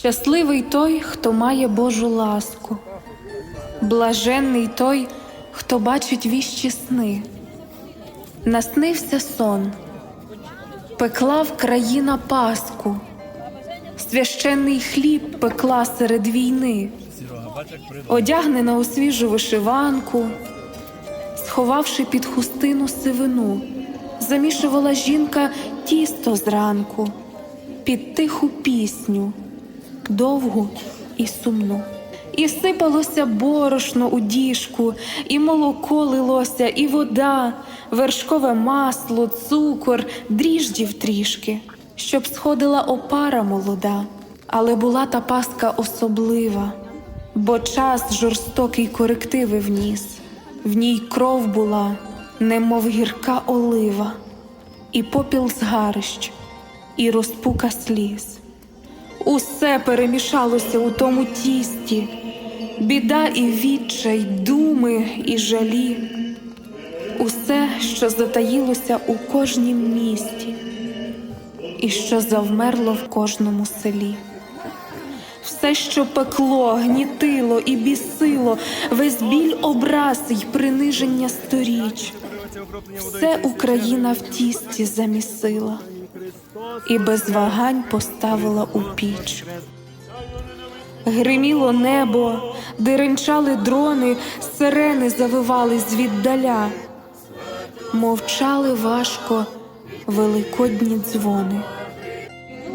Щасливий той, хто має Божу ласку, блаженний той, хто бачить віщі сни. Наснився сон, пекла в країна Паску, священний хліб пекла серед війни, одягнена у свіжу вишиванку, сховавши під хустину сивину, замішувала жінка тісто зранку під тиху пісню, довгу і сумну. І сипалося борошно у діжку, і молоко лилося, і вода, вершкове масло, цукор, дріждів трішки, щоб сходила опара молода. Але була та паска особлива, бо час жорстокий корективи вніс. В ній кров була, немов гірка олива, і попіл згарищ, і розпука сліз. Усе перемішалося у тому тісті, біда і відчай, думи і жалі, усе, що затаїлося у кожнім місті, і що завмерло в кожному селі. Все, що пекло, гнітило і бісило, весь біль образ й приниження сторіч, все Україна в тісті замісила і без вагань поставила у піч. Гриміло небо, деренчали дрони, сирени завивали звіддаля, мовчали важко великодні дзвони,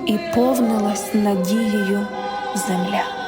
і повнилась надією земля.